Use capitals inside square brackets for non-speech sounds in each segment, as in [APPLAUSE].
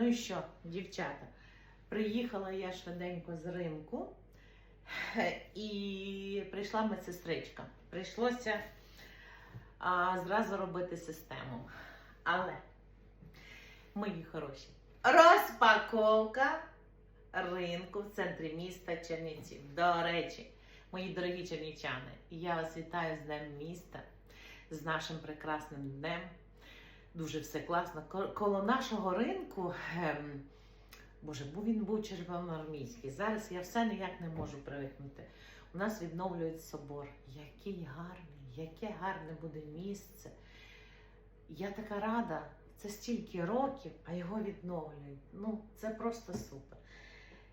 Ну і що, дівчата? Приїхала я швиденько з ринку і прийшла медсестричка. Прийшлося а, зразу робити систему. Але, мої хороші, розпаковка ринку в центрі міста Чернівців. До речі, мої дорогі чернівчани, я вас вітаю з Днем міста, з нашим прекрасним днем. Дуже все класно. Коло нашого ринку, ем, боже, був він був червоноармійський. Зараз я все ніяк не можу привикнути. У нас відновлюють собор. Який гарний, яке гарне буде місце. Я така рада, це стільки років, а його відновлюють. Ну, це просто супер.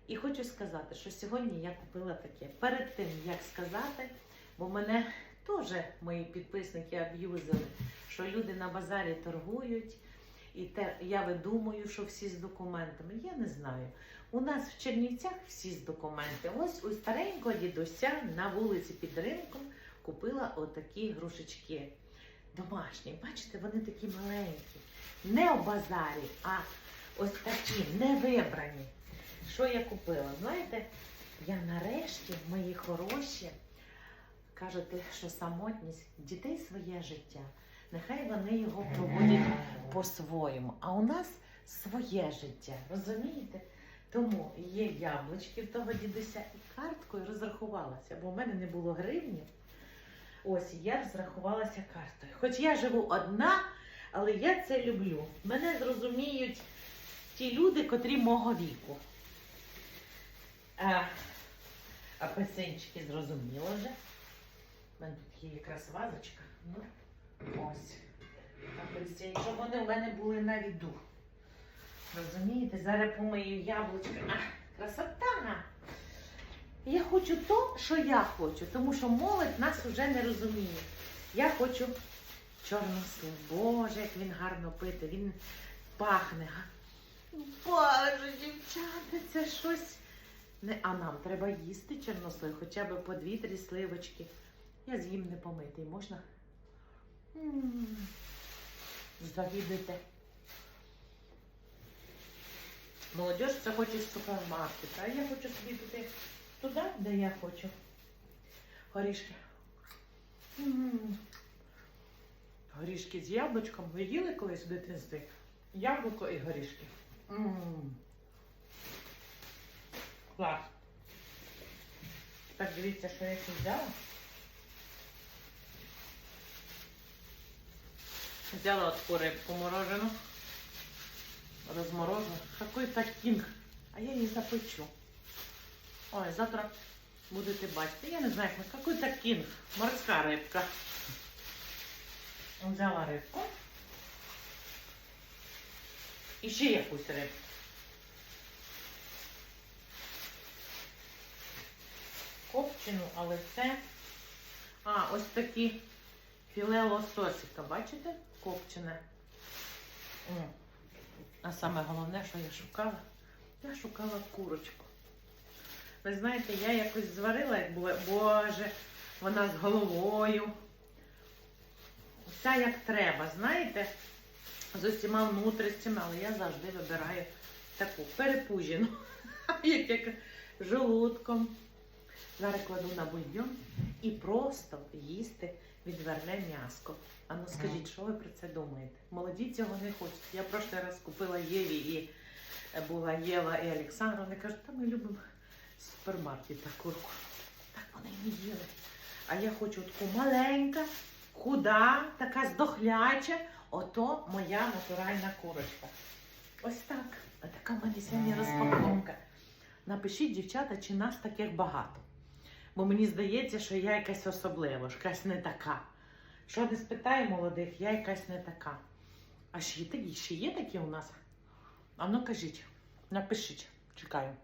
І хочу сказати, що сьогодні я купила таке. Перед тим, як сказати, бо мене теж мої підписники аб'юзили, що люди на базарі торгують, і те, я видумую, що всі з документами. Я не знаю. У нас в Чернівцях всі з документами. Ось у старенького дідуся на вулиці під ринком купила отакі грушечки. Домашні, бачите, вони такі маленькі. Не у базарі, а ось такі, не вибрані. Що я купила? Знаєте, я нарешті, мої хороші, кажете, що самотність дітей своє життя. Нехай вони його проводять по-своєму. А у нас своє життя, розумієте? Тому є яблучки в того дідуся і карткою розрахувалася, бо в мене не було гривні. Ось я розрахувалася картою. Хоч я живу одна, але я це люблю. Мене зрозуміють ті люди, котрі мого віку. А, апельсинчики зрозуміло вже. У мене тут є якраз вазочка. Ну, ось. Апельсин, щоб вони у мене були на віду. Розумієте, зараз помию яблучко. А, красота! Я хочу то, що я хочу, тому що молодь нас вже не розуміє. Я хочу чорнослив. Боже, як він гарно пити, він пахне. Боже, дівчата, це щось. Не, а нам треба їсти чорнослив, хоча б по дві-три сливочки. Я з'їм не помитий, можна? Завідуйте. Молодіж це хоче з супермаркета, а я хочу собі піти туди, де я хочу. Горішки. Горішки з яблучком. Ви їли колись в дитинстві? Яблуко і горішки. Клас. Так, дивіться, що я ще взяла. Взяла от рибку морожену. Розморожену. Какой то кінг. А я її запечу. Ой, завтра будете бачити. Я не знаю, як какой то кінг. Морська рибка. Взяла рибку. І ще якусь рибку. Копчену, але це. А, ось такі філе лососика, бачите? Копчене. А саме головне, що я шукала, я шукала курочку. Ви знаєте, я якось зварила, як було, боже, вона з головою. Вся як треба, знаєте, з усіма внутрішніми, але я завжди вибираю таку перепужену, [LAUGHS] як, як желудком. Зараз кладу на бульйон і просто їсти відверне м'яско. А ну скажіть, що ви про це думаєте? Молоді цього не хочуть. Я прошлий раз купила Єві і була Єва і Олександра. Вони кажуть, та ми любимо з супермаркета курку. Так вони не їли. А я хочу таку маленька, худа, така здохляча. Ото моя натуральна курочка. Ось так. Така в мене сьогодні розпаковка. Напишіть, дівчата, чи нас таких багато. Бо мені здається, що я якась особлива, якась не така. Що не спитаю молодих, я якась не така. А ще є такі, ще є такі у нас? А ну кажіть, напишіть, чекаю.